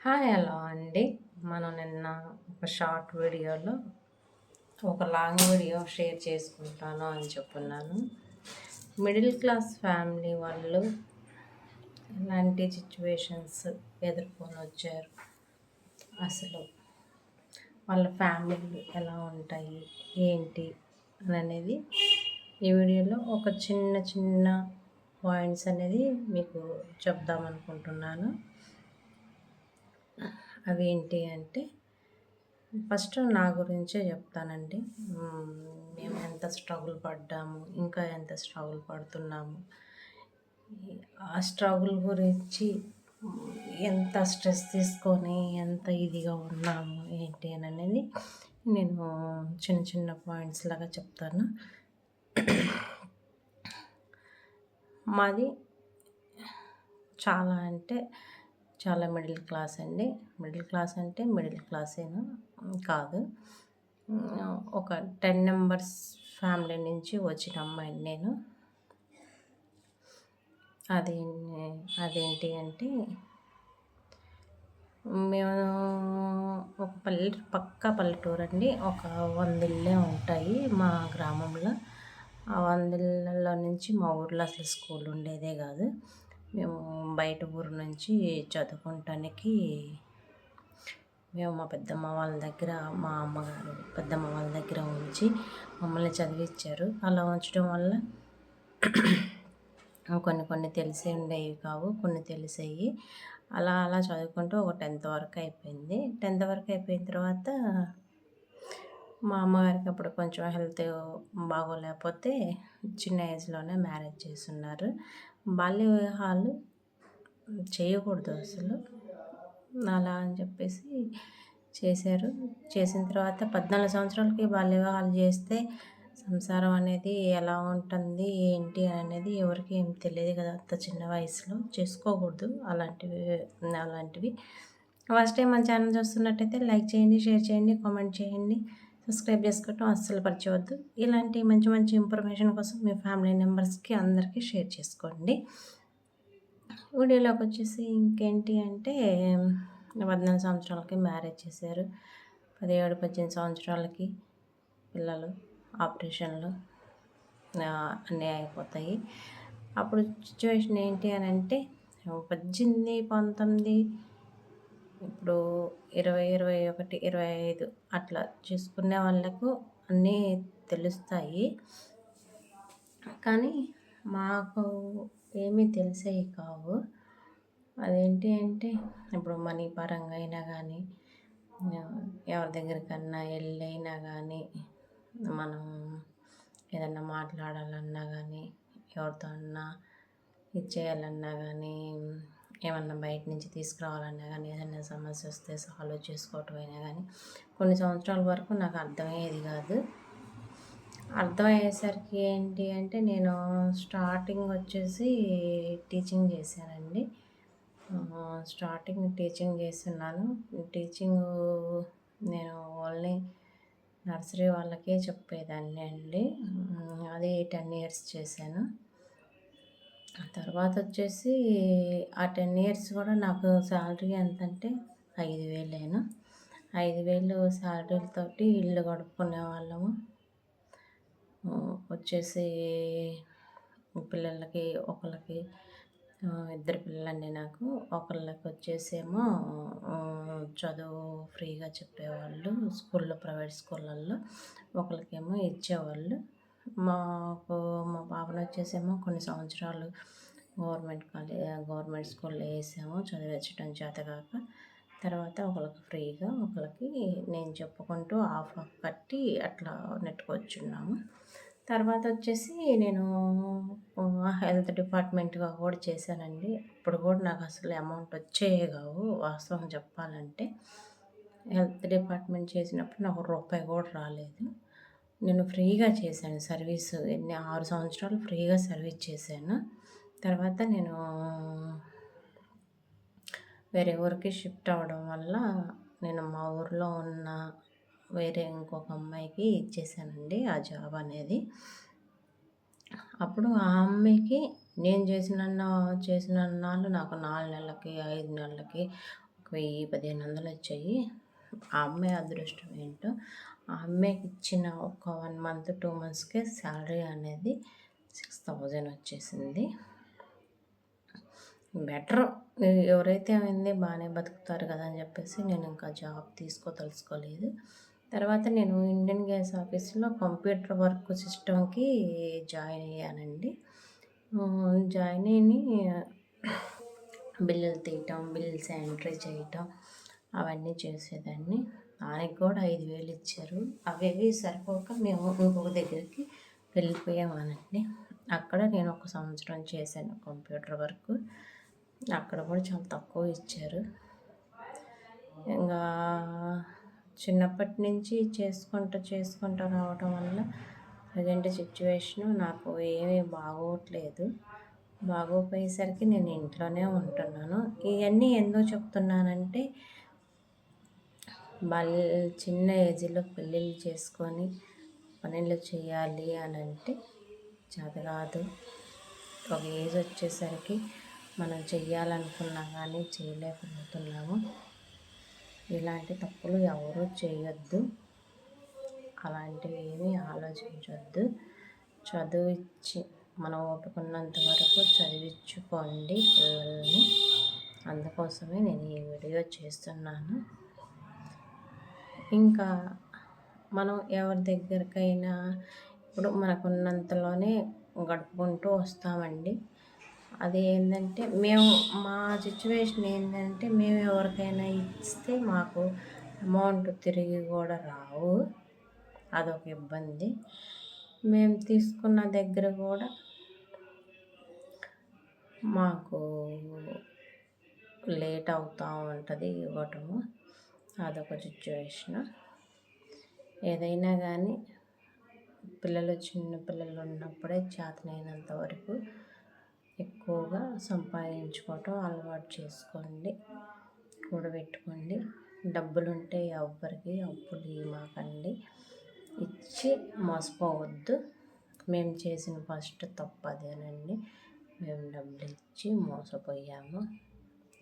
Hi hello అండి. మనం నిన్న ఒక షార్ట్ వీడియోలో ఒక లాంగ్ వీడియో షేర్ చేసుకుంటాను అని చెప్పున్నాను. మిడిల్ క్లాస్ ఫ్యామిలీ వాళ్ళు ఎలాంటి సిచ్యువేషన్స్ ఎదుర్కొని వచ్చారు? అసలు వాళ్ళ ఫ్యామిలీలు ఎలా ఉంటాయి? ఏంటి? అని అనేది ఈ వీడియోలో ఒక చిన్న చిన్న పాయింట్స్ అనేది మీకు చెప్దామనుకుంటున్నాను. అవి ఏంటి అంటే ఫస్ట్ నా గురించే చెప్తానండి. మేము ఎంత స్ట్రగుల్ పడ్డాము ఇంకా ఎంత స్ట్రగుల్ పడుతున్నాము. ఆ స్ట్రగుల్ గురించి ఎంత స్ట్రెస్ తీసుకొని ఎంత ఇదిగా ఉన్నాము ఏంటి అని అనేది నేను చిన్న చిన్న పాయింట్స్ లాగా చెప్తాను. మాది చాలా అంటే చాలా మిడిల్ క్లాస్ అండి. మిడిల్ క్లాస్ అంటే మిడిల్ క్లాసేనా కాదు. ఒక టెన్ మెంబర్స్ ఫ్యామిలీ నుంచి వచ్చిన అమ్మాయిని నేను. అది అదేంటి అంటే మేము ఒక పల్లె పక్క పల్లెటూరు అండి. ఒక వంద ఉంటాయి మా గ్రామంలో. ఆ వందిళ్ళలో నుంచి మా ఊర్లో అసలు స్కూల్ ఉండేదే కాదు. మేము బయట ఊరు నుంచి చదువుకుంటానికి మేము మా పెద్దమ్మ వాళ్ళ దగ్గర మా అమ్మగారు పెద్దమ్మ వాళ్ళ దగ్గర ఉంచి మమ్మల్ని చదివించారు అలా ఉంచడం వల్ల కొన్ని కొన్ని తెలిసే ఉండేవి కావు కొన్ని తెలిసేవి అలా అలా చదువుకుంటూ ఒక టెన్త్ వరకు అయిపోయింది. టెన్త్ వరకు అయిపోయిన తర్వాత మా అమ్మగారికి అప్పుడు కొంచెం హెల్త్ బాగోలేకపోతే చిన్న ఏజ్లోనే మ్యారేజ్ చేస్తున్నారు. బాల్య వివాహాలు చేయకూడదు అసలు. అలా అని చెప్పేసి చేశారు. చేసిన తర్వాత పద్నాలుగు సంవత్సరాలకి బాల్య వివాహాలు చేస్తే సంసారం అనేది ఎలా ఉంటుంది ఏంటి అనేది ఎవరికి ఏం తెలియదు కదా. అంత చిన్న వయసులో చేసుకోకూడదు అలాంటివి అలాంటివి. ఫస్ట్ టైం మన ఛానల్ చూస్తున్నట్టయితే లైక్ చేయండి షేర్ చేయండి కామెంట్ చేయండి. సబ్స్క్రైబ్ చేసుకోవటం అస్సలు పరిచవద్దు ఇలాంటి మంచి మంచి ఇన్ఫర్మేషన్ కోసం మీ ఫ్యామిలీ మెంబర్స్కి అందరికీ షేర్ చేసుకోండి. వీడియోలోకి వచ్చేసి ఇంకేంటి అంటే పద్నాలుగు సంవత్సరాలకి మ్యారేజ్ చేశారు. పదిహేడు పద్దెనిమిది సంవత్సరాలకి పిల్లలు ఆపరేషన్లు అన్నీ అయిపోతాయి. అప్పుడు సిచ్యువేషన్ ఏంటి అని అంటే పద్దెనిమిది పంతొమ్మిది ఇప్పుడు ఇరవై ఇరవై ఒకటి ఇరవై ఐదు అట్లా చూసుకునే వాళ్ళకు అన్నీ తెలుస్తాయి. కానీ మాకు ఏమీ తెలిసేవి కావు. అదేంటి అంటే ఇప్పుడు మనీ పరంగా అయినా కానీ ఎవరి దగ్గరికన్నా వెళ్ళైనా కానీ మనం ఏదన్నా మాట్లాడాలన్నా కానీ ఎవరితో అన్నా ఇచ్చేయాలన్నా కానీ ఏమన్నా బయట నుంచి తీసుకురావాలన్నా కానీ ఏదైనా సమస్య వస్తే సాల్వ్ చేసుకోవటం అయినా కానీ కొన్ని సంవత్సరాల వరకు నాకు అర్థమయ్యేది కాదు. అర్థమయ్యేసరికి ఏంటి అంటే నేను స్టార్టింగ్ వచ్చేసి టీచింగ్ చేశానండి. స్టార్టింగ్ టీచింగ్ చేస్తున్నాను. టీచింగ్ నేను ఓన్లీ నర్సరీ వాళ్ళకే చెప్పేదాన్ని అండి. అది టెన్ ఇయర్స్ చేశాను. తర్వాత వచ్చేసి ఆ టెన్ ఇయర్స్ కూడా నాకు శాలరీ ఎంత అంటే ఐదు వేలేను. ఐదు వేలు శాలరీలతోటి ఇల్లు గడుపుకునే వాళ్ళము. వచ్చేసి పిల్లలకి ఒకళ్ళకి ఇద్దరు పిల్లలండి నాకు. ఒకళ్ళకి వచ్చేసేమో చదువు ఫ్రీగా చెప్పేవాళ్ళు స్కూల్లో ప్రైవేట్ స్కూళ్ళల్లో. ఒకరికేమో ఇచ్చేవాళ్ళు. మాకు మా పాపను వచ్చేసేమో కొన్ని సంవత్సరాలు గవర్నమెంట్ కాలేజ్ గవర్నమెంట్ స్కూల్లో వేసాము చదివించడం చేతగాక తర్వాత ఒకళ్ళకి ఫ్రీగా ఒకరికి నేను చెప్పుకుంటూ ఆఫ్ ఆఫ్ కట్టి అట్లా నెట్టుకొచ్చున్నాము. తర్వాత వచ్చేసి నేను హెల్త్ డిపార్ట్మెంట్గా కూడా చేశానండి. ఇప్పుడు కూడా నాకు అసలు అమౌంట్ వచ్చేవి కావు వాస్తవం చెప్పాలంటే. హెల్త్ డిపార్ట్మెంట్ చేసినప్పుడు నాకు రూపాయి కూడా రాలేదు. నేను ఫ్రీగా చేశాను సర్వీస్. ఎన్ని ఆరు సంవత్సరాలు ఫ్రీగా సర్వీస్ చేశాను. తర్వాత నేను వేరే ఊరికి షిఫ్ట్ అవ్వడం వల్ల నేను మా ఊర్లో ఉన్న వేరే ఇంకొక అమ్మాయికి ఇచ్చేసానండి ఆ జాబ్ అనేది. అప్పుడు ఆ అమ్మాయికి నేను చేసిన చేసిన నాళ్ళు నాకు నాలుగు నెలలకి ఐదు నెలలకి ఒక వెయ్యి పదిహేను వందలు వచ్చాయి. ఆ అమ్మాయి అదృష్టం ఏంటో అమ్మాయికి ఇచ్చిన ఒక వన్ మంత్ టూ మంత్స్కే శాలరీ అనేది సిక్స్ థౌజండ్ వచ్చేసింది. బెటర్. ఎవరైతే అయింది బాగానే బతుకుతారు కదా అని చెప్పేసి నేను ఇంకా జాబ్ తీసుకో తెలుసుకోలేదు. తర్వాత నేను ఇండియన్ గ్యాస్ ఆఫీస్లో కంప్యూటర్ వర్క్ సిస్టమ్కి జాయిన్ అయ్యానండి. జాయిన్ అయ్యి బిల్లులు తీయటం బిల్స్ ఎంట్రీ చేయటం అవన్నీ చేసేదాన్ని. ఆయనకి కూడా ఐదు వేలు ఇచ్చారు. అవేవి సరిపోక మేము ఇంకొక దగ్గరికి వెళ్ళిపోయామనండి అక్కడ నేను ఒక సంవత్సరం చేశాను కంప్యూటర్ వర్క్. అక్కడ కూడా చాలా తక్కువ ఇచ్చారు. ఇంకా చిన్నప్పటి నుంచి చేసుకుంటూ చేసుకుంటూ రావటం వల్ల ప్రజెంట్ సిచ్యువేషను నాకు ఏమీ బాగోట్లేదు. బాగోపోయేసరికి నేను ఇంట్లోనే ఉంటున్నాను. ఇవన్నీ ఎందుకు చెప్తున్నానంటే మళ్ళీ చిన్న ఏజ్లో పెళ్ళిళ్ళు చేసుకొని పనులు చేయాలి అని అంటే చేత కాదు ఒక ఏజ్ వచ్చేసరికి మనం చెయ్యాలనుకున్నా కానీ చేయలేకపోతున్నాము. ఇలాంటి తప్పులు ఎవరూ చేయొద్దు. అలాంటివి ఏమీ ఆలోచించవద్దు చదువు ఇచ్చి మనం ఓపుకున్నంత వరకు చదివించుకోండి పిల్లల్ని. అందుకోసమే నేను ఈ వీడియో చేస్తున్నాను. ఇంకా మనం ఎవరి దగ్గరికైనా ఇప్పుడు మనకున్నంతలోనే గడుపుకుంటూ వస్తామండి. అది ఏంటంటే మేము మా సిచ్యువేషన్ ఏంటంటే మేము ఎవరికైనా ఇస్తే మాకు అమౌంట్ తిరిగి కూడా రావు. అదొక ఇబ్బంది. మేము తీసుకున్న దగ్గర కూడా మాకు లేట్ అవుతూ ఉంటుంది ఇవ్వటము. అదొక సిచ్యువేషన్ ఏదైనా కానీ పిల్లలు చిన్న పిల్లలు ఉన్నప్పుడే చేతనైనంత వరకు ఎక్కువగా సంపాదించుకోవటం అలవాటు చేసుకోండి. కూడబెట్టుకోండి. డబ్బులు ఉంటే ఎవ్వరికి అప్పులు మాకండి ఇచ్చి మోసపోవద్దు. మేము చేసిన ఫస్ట్ తప్పు అదేనండి. మేము డబ్బులు ఇచ్చి మోసపోయాము.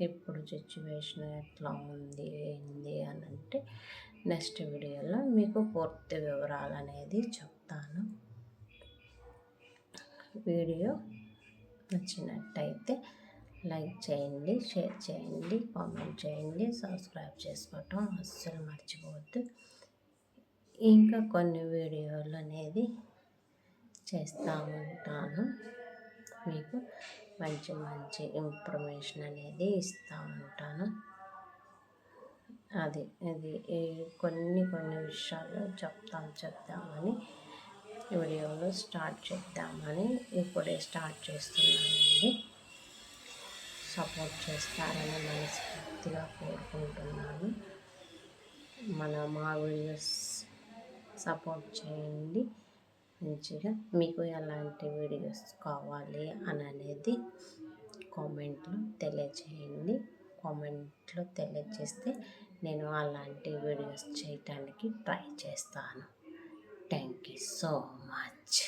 ఇప్పుడు సిచ్యువేషన్ ఎట్లా ఉంది ఏంది అని అంటే నెక్స్ట్ వీడియోలో మీకు పూర్తి వివరాలు అనేది చెప్తాను. వీడియో నచ్చినట్టయితే లైక్ చేయండి షేర్ చేయండి కామెంట్ చేయండి సబ్స్క్రైబ్ చేసుకోవటం అస్సలు మర్చిపోవద్దు. ఇంకా కొన్ని వీడియోలు అనేది చేస్తూ ఉంటాను. మీకు మంచి మంచి ఇన్ఫర్మేషన్ అనేది ఇస్తూ ఉంటాను. అది అది కొన్ని కొన్ని విషయాలు చెప్తాం చెప్తామని వీడియోలో స్టార్ట్ చేద్దామని ఇప్పుడే స్టార్ట్ చేస్తున్నానండి. సపోర్ట్ చేస్తారని మనస్ఫూర్తిగా కోరుకుంటున్నాను. మన మా వీడియోస్ సపోర్ట్ చేయండి. మంచిగా మీకు ఎలాంటి వీడియోస్ కావాలి అని అనేది కామెంట్లో తెలియచేయండి కామెంట్లో తెలియజేస్తే నేను అలాంటి వీడియోస్ చేయటానికి ట్రై చేస్తాను. Thank you so much.